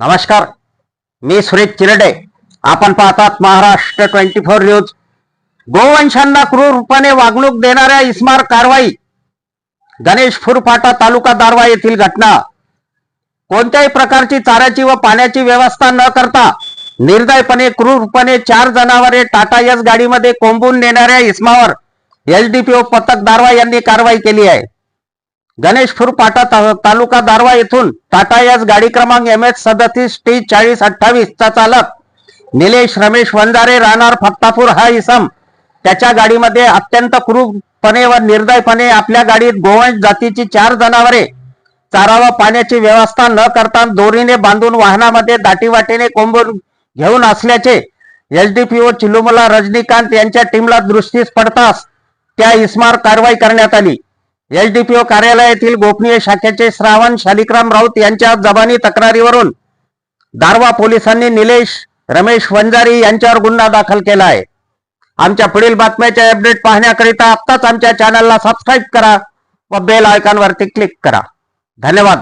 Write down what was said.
नमस्कार. मी सुरेश चिरडे. आपण पाहतात महाराष्ट्र ट्वेंटी फोर न्यूज. गोवंशांना क्रूरपणे वागणूक देणाऱ्या इस्मार कारवाई. गणेश फुरफाटा तालुका दारवा येथील घटना. कोणत्याही प्रकारची चाऱ्याची व पाण्याची व्यवस्था न करता निर्दयपणे क्रूरपणे चार जनावरे टाटा यस गाडीमध्ये कोंबून नेणाऱ्या इस्मावर एलडीपीओ पथक दारवा यांनी कारवाई केली आहे. गणेशपूर पाटा ता- तालुका दारवा येथून टाटा याच गाडी क्रमांक एम एच सदतीस टी चाळीस अठ्ठावीस चा चालक. निलेश रमेश वंजारे राहणार फत्तापूर हा इसम. त्याच्या गाडीमध्ये अत्यंत क्रूरपणे व निर्दयपणे आपल्या गाडीत गोवंश जातीची चार जनावरे. चारा व पाण्याची व्यवस्था न करता दोरीने बांधून वाहनामध्ये दाटीवाटीने कोंबून घेऊन असल्याचे एसडीपीओ चिलुमला रजनीकांत यांच्या टीमला दृष्टीस पडताच त्या इस्मार कारवाई करण्यात आली. एसडीपीओ कार्यालयातील गोपनीय शाखेचे श्रावण शालिक्राम राऊत यांच्या जबानी तक्रारीवरून दारवा पोलिसांनी निलेश रमेश वंजारी यांच्यावर गुन्हा दाखल केला आहे आमच्या पुढील बातम्याचे अपडेट पाहण्याकरिता आत्ताच आमच्या चॅनलला सबस्क्राईब करा व बेल आयकॉनवरती क्लिक करा. धन्यवाद.